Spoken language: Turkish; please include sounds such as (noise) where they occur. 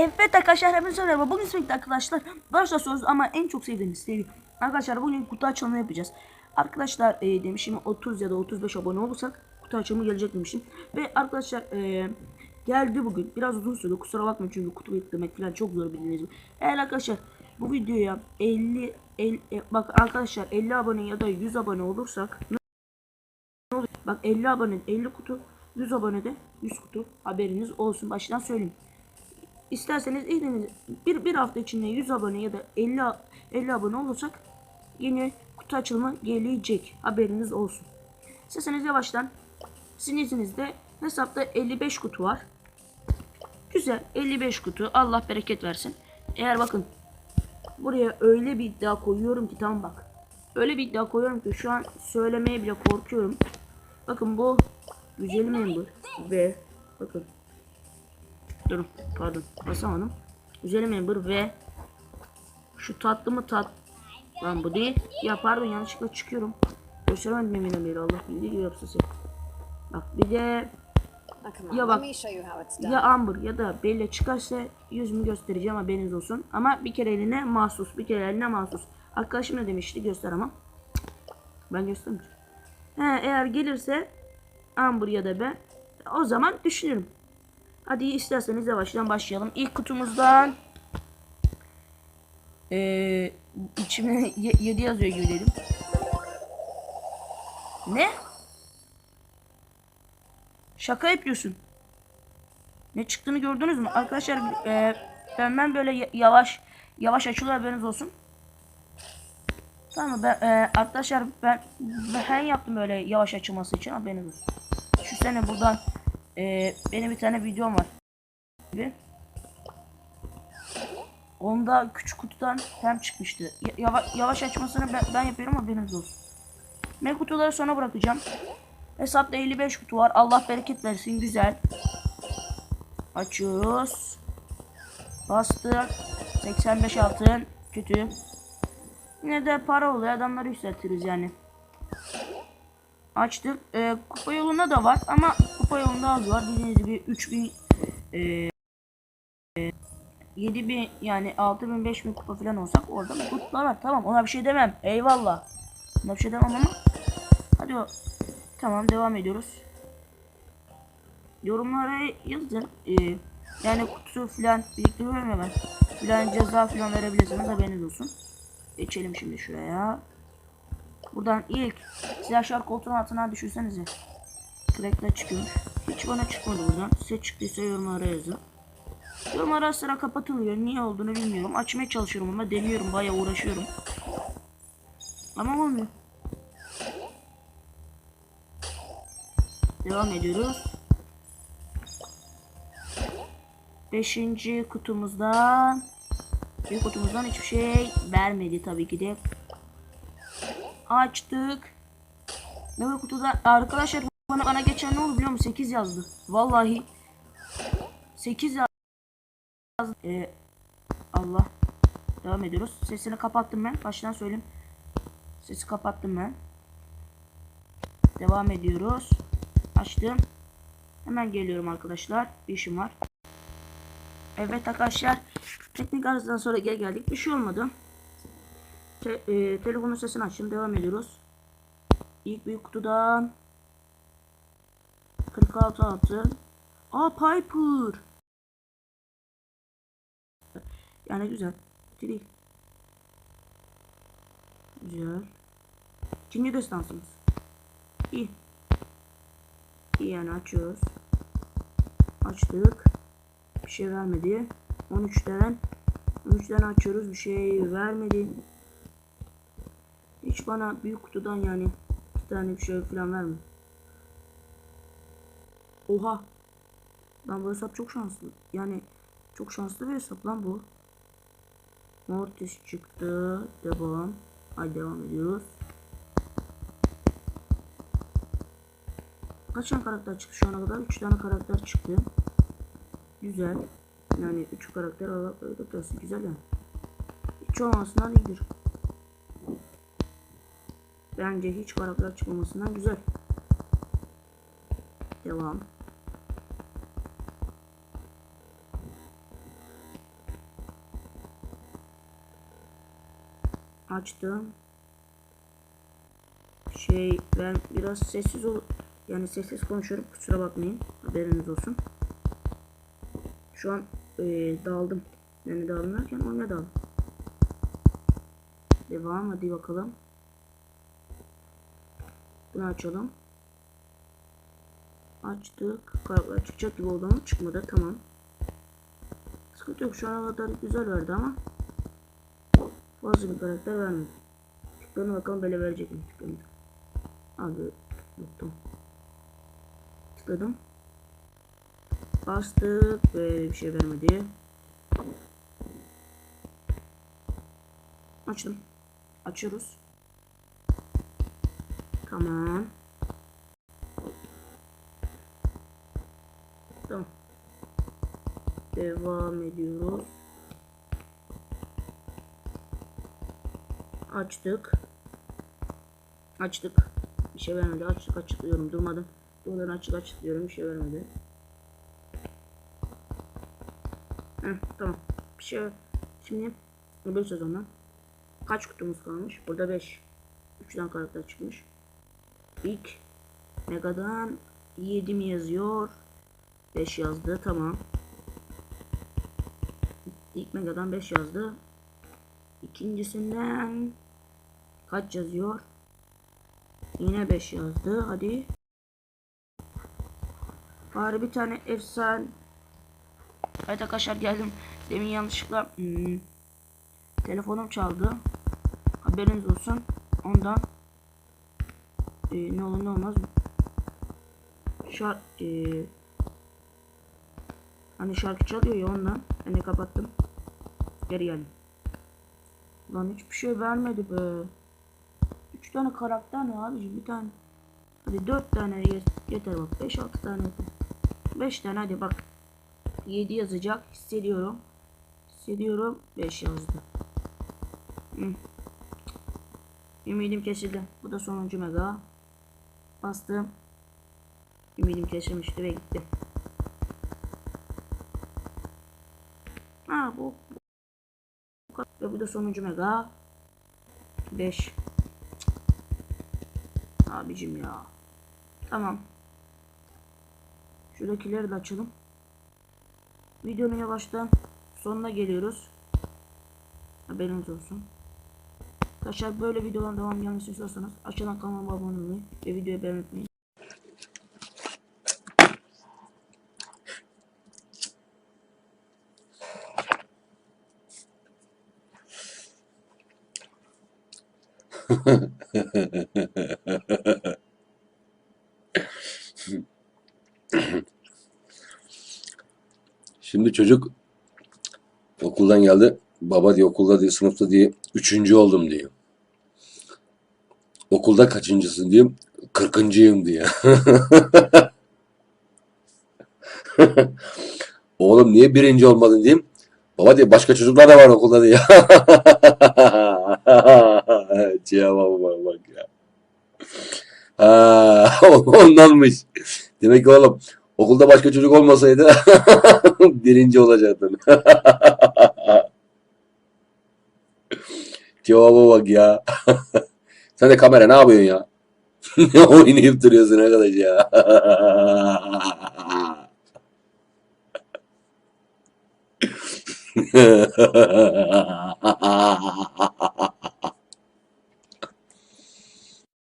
Evet arkadaşlar hemen söylüyorum. Bugün sürekli arkadaşlar başlıyoruz ama en çok sevdiğiniz seri. Arkadaşlar bugün kutu açılımı yapacağız. Arkadaşlar e, demişim 30 ya da 35 abone olursak kutu açılımı gelecek demişim. Ve arkadaşlar e, geldi bugün. Biraz uzun sürdü kusura bakmayın çünkü kutu yüklemek falan çok zor bildiğiniz gibi. Eğer arkadaşlar bu videoya 50, 50 e, bak arkadaşlar 50 abone ya da 100 abone olursak ne olur? Bak 50 abone 50 kutu 100 abone de 100 kutu haberiniz olsun baştan söyleyeyim. İsterseniz eliniz bir, bir hafta içinde 100 abone ya da 50 a- 50 abone olursak yeni kutu açılımı gelecek. Haberiniz olsun. İsterseniz yavaştan sizin izninizde hesapta 55 kutu var. Güzel 55 kutu. Allah bereket versin. Eğer bakın buraya öyle bir iddia koyuyorum ki tamam bak. Öyle bir iddia koyuyorum ki şu an söylemeye bile korkuyorum. Bakın bu güzel member ve bakın Durun pardon basamadım. Güzel member ve şu tatlı mı tat lan bu değil. Ya pardon yanlışlıkla çıkıyorum. Gösteremedim eminim beri Allah bildiği gibi yapsın seni. Bak bir de Ya bak- ya Amber ya da Bella çıkarsa yüzümü göstereceğim haberiniz olsun. Ama bir kere eline mahsus. Bir kere eline mahsus. Arkadaşım ne demişti göster ama. Ben göstermeyeceğim. He, eğer gelirse Amber ya da ben o zaman düşünürüm. Hadi isterseniz yavaştan başlayalım. İlk kutumuzdan ee, içime (laughs) 7 yazıyor gibi dedim. Ne? Şaka yapıyorsun. Ne çıktığını gördünüz mü? Arkadaşlar e, ben böyle y- yavaş yavaş açılıyor haberiniz olsun. Tamam? Ben, e, arkadaşlar ben, ben yaptım böyle yavaş açılması için haberiniz olsun. Şu sene buradan e, benim bir tane videom var. Gibi. Onda küçük kutudan hem çıkmıştı. Ya- yava- yavaş açmasını ben, yapıyorum haberiniz olsun. Ben kutuları sona bırakacağım. Hesapta 55 kutu var. Allah bereket versin. Güzel. Açıyoruz. Bastı. 85 altın. Kötü. Yine de para oluyor. Adamları yükseltiriz yani. Açtık. Ee, kupa yolunda da var ama kupa yolunda az var. Bildiğiniz gibi 3000 e, 7000 yani 6000 5000 kupa falan olsak orada bir kutular var. Tamam ona bir şey demem. Eyvallah. Ona bir şey demem ama. Hadi o. Tamam devam ediyoruz. Yorumlara yazın. Ee, yani kutu falan biriktiriyorum ya ben. Falan ceza falan verebilirsiniz haberiniz olsun. Geçelim şimdi şuraya. Buradan ilk silahşar koltuğun altına düşünsenize. Crack'le çıkıyormuş. Hiç bana çıkmadı buradan. Size çıktıysa yorumlara yazın. Yorumlara sıra kapatılıyor. Niye olduğunu bilmiyorum. Açmaya çalışıyorum ama deniyorum. Bayağı uğraşıyorum. Ama olmuyor. Devam ediyoruz. Beşinci kutumuzdan bir kutumuzdan hiçbir şey vermedi tabii ki de. Açtık. Ne bu kutuda arkadaşlar bana, bana geçen ne oldu biliyor musun? 8 yazdı. Vallahi 8 yazdı. Ee, Allah. Devam ediyoruz. Sesini kapattım ben. Baştan söyleyeyim. Sesi kapattım ben. Devam ediyoruz. Açtım. Hemen geliyorum arkadaşlar. Bir işim var. Evet arkadaşlar. Teknik arızadan sonra geri geldik. Bir şey olmadı. Te, e, telefonun sesini açtım. Devam ediyoruz. İlk büyük kutudan 46 altın. Aa Piper. Yani güzel. Kötü değil. Güzel. İkinci destansımız. İyi. İyi yani açıyoruz. Açtık. Bir şey vermedi. 13'ten 13'ten açıyoruz. Bir şey vermedi. Hiç bana büyük kutudan yani iki tane bir şey falan verme. Oha. Lan bu hesap çok şanslı. Yani çok şanslı bir hesap lan bu. Mortis çıktı. Devam. Hadi devam ediyoruz. Kaç tane karakter çıktı şu ana kadar? 3 tane karakter çıktı. Güzel. Yani 3 karakter bereket versin. Güzel yani. Hiç olmasından iyidir. Bence hiç karakter çıkmamasından güzel. Devam. Açtım. Şey ben biraz sessiz ol yani sessiz konuşuyorum kusura bakmayın haberiniz olsun. Şu an eee, dağıldım. Yani dağıldım derken oyuna daldım. Devam hadi bakalım. Bunu açalım. Açtık. Karakter çıkacak gibi oldu ama çıkmadı. Tamam. Sıkıntı yok. Şu ana kadar güzel verdi ama fazla bir karakter vermedi. Tıklarına bakalım böyle verecek mi? Tıklarına. Abi unuttum. Tıkladım. Bastık ve bir şey vermedi. Açtım. Açıyoruz. Tamam. Tamam. Devam ediyoruz. Açtık. Açtık. Bir şey vermedi. Açtık açıklıyorum. Durmadım. Durmadan açık açıklıyorum. Bir şey vermedi. Heh, tamam. Bir şey Şimdi öbür sezondan kaç kutumuz kalmış? Burada 5. 3 tane karakter çıkmış. İlk Mega'dan 7 mi yazıyor? 5 yazdı. Tamam. İlk Mega'dan 5 yazdı. İkincisinden kaç yazıyor? Yine 5 yazdı. Hadi. Bari bir tane efsane. Evet arkadaşlar geldim. Demin yanlışlıkla hmm, telefonum çaldı. Haberiniz olsun. Ondan e, ne olur ne olmaz. Şar e, hani şarkı çalıyor ya ondan. Ben de kapattım. Geri geldim. Lan hiçbir şey vermedi be. 3 tane karakter ne abicim bir tane. Hadi 4 tane yet- yeter bak. 5-6 tane yeter. 5 tane hadi bak. 7 yazacak hissediyorum. Hissediyorum 5 yazdı. Hı. Ümidim kesildi. Bu da sonuncu mega. Bastım. Ümidim kesilmişti ve gitti. Ha bu. bu. Ve bu da sonuncu mega. 5. Abicim ya. Tamam. Şuradakileri de açalım. Videonun yavaştan sonuna geliyoruz. Haberiniz olsun. Arkadaşlar böyle videoların devam gelmesini istiyorsanız aşağıdan kanalıma abone olmayı ve videoyu beğenmeyi (laughs) Şimdi çocuk okuldan geldi. Baba diyor okulda diyor sınıfta diye üçüncü oldum diyor. Okulda kaçıncısın diyeyim. Kırkıncıyım diyor. (laughs) Oğlum niye birinci olmadın diyeyim. Baba diyor başka çocuklar da var okulda diyor. (laughs) Cevaba bak, bak ya. Ha, (laughs) ondanmış. Demek ki oğlum okulda başka çocuk olmasaydı (laughs) birinci olacaktın. (laughs) Cevaba bak ya. Sen de kamera ne yapıyorsun ya? Ne oynayıp duruyorsun arkadaş ya?